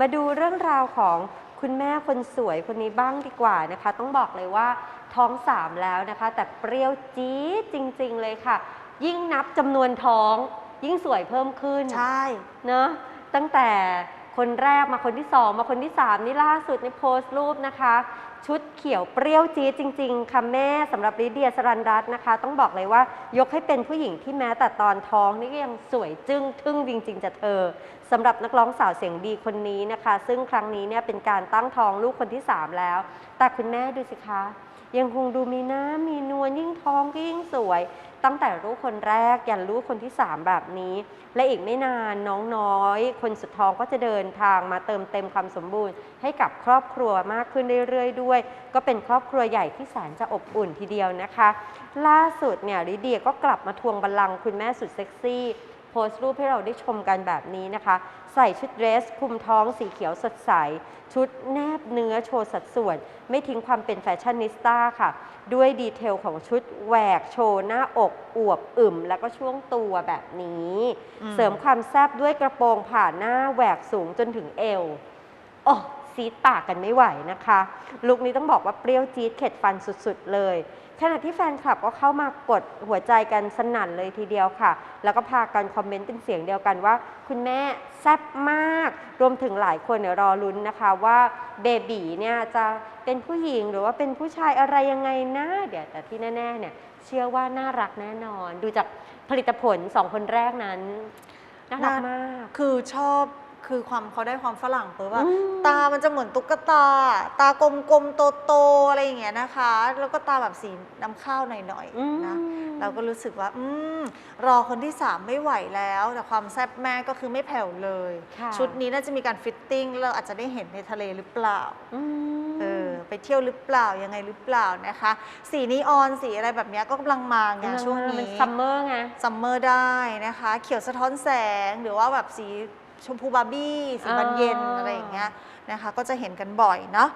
มาดูเรื่องราวของคุณแม่คนสวยคนนี้บ้างดีกว่านะคะ ต้องบอกเลยว่าท้องสามแล้วนะคะ แต่เปรี้ยวจี๊ดจริง ๆ เลยค่ะ ยิ่งนับจำนวนท้อง ยิ่งสวยเพิ่มขึ้นใช่ เนอะตั้งแต่ คนแรกมาคนที่สองมาคนที่สามนี่ล่าสุดในโพสต์รูปนะคะ ชุดเขียวเปรี้ยวจี๊ดจริง ๆ ค่ะแม่สำหรับลิเดียสรันรัตน์นะคะ ต้องบอกเลยว่ายกให้เป็นผู้หญิงที่แม้แต่ตอนท้องนี่ก็ยังสวยจึ้งทึ่งจริงๆจะเธอสำหรับนักร้องสาวเสียงดีคนนี้นะคะ ซึ่งครั้งนี้เนี่ยเป็นการตั้งท้องลูกคนที่ 3 แล้ว แต่คุณแม่ดูสิคะ ยังคงดูมีหน้ามีนวลยิ่งท้องก็ยิ่งสวย ตั้งแต่ลูกคนแรกยันลูกคนที่ 3 แบบนี้ และอีกไม่นานน้องน้อย คนสุดท้องก็จะเดินทางมาเติมเต็มความสมบูรณ์ ให้กับครอบครัวมากขึ้นเรื่อยๆ ด้วย ก็เป็นครอบครัวใหญ่ที่แสนจะอบอุ่นทีเดียวนะคะ ล่าสุดเนี่ยลิเดียก็กลับมาทวงบัลลังก์คุณแม่สุดเซ็กซี่ โพสต์รูปให้เราได้ชมกันแบบนี้นะคะ ใส่ชุดเดรสคลุมท้องสีเขียวสดใส ชุดแนบเนื้อโชว์สัดส่วน ไม่ทิ้งความเป็นแฟชั่นนิสต้าค่ะ ด้วยดีเทลของชุดแหวกโชว์หน้าอกอวบอึมแล้วก็ช่วงตัวแบบนี้อืมเสริมความแซ่บด้วยกระโปรงผ่าหน้าแหวกสูงจนถึงเอวโอ้ซีดปากกันไม่ไหวนะคะ ลุคนี้ต้องบอกว่าเปรี้ยวจี๊ดเข็ดฟันสุดๆเลย ขณะที่แฟนคลับก็เข้ามากดหัวใจกันสนั่นเลยทีเดียวค่ะ แล้วก็พากันคอมเมนต์เป็นเสียงเดียวกันว่า คุณแม่แซ่บมาก รวมถึงหลายคนเนี่ยรอลุ้นนะคะว่าเบบีเนี่ยจะเป็นผู้หญิงหรือว่าเป็นผู้ชายอะไรยังไงนะเดี๋ยวแต่ที่แน่ๆเนี่ยเชื่อว่าน่ารักแน่นอน ดูจากผลิตผลสองคนแรกนั้นน่ารักมาก คือชอบ คือความเขาได้ความฝรั่งปุ๊บอะอืมตามันจะเหมือนตุ๊กตา ตากลมๆโตๆอะไรอย่างเงี้ยนะคะ แล้วก็ตาแบบสีน้ำข้าวหน่อยอืมๆนะเราก็รู้สึกว่า อืมรอคนที่สามไม่ไหวแล้ว แต่ความแซ่บแม่ก็คือไม่แผ่วเลยค่ะชุดนี้น่าจะมีการฟิตติ้งแล้วเราอาจจะได้เห็นในทะเลหรือเปล่าอืมเออ ไปเที่ยวหรือเปล่ายังไงหรือเปล่านะคะ สีนีออนสีอะไรแบบเนี้ยก็กำลังมาไงช่วงเป็นี้ซัมเมอร์ไงซัมเมอร์ได้นะคะ เขียวสะท้อนแสงหรือว่าแบบสีชมพูบาร์บี้สีบานเย็นอ่าอะไรอย่างเงี้ยนะคะ ก็จะเห็นกันบ่อยเนาะ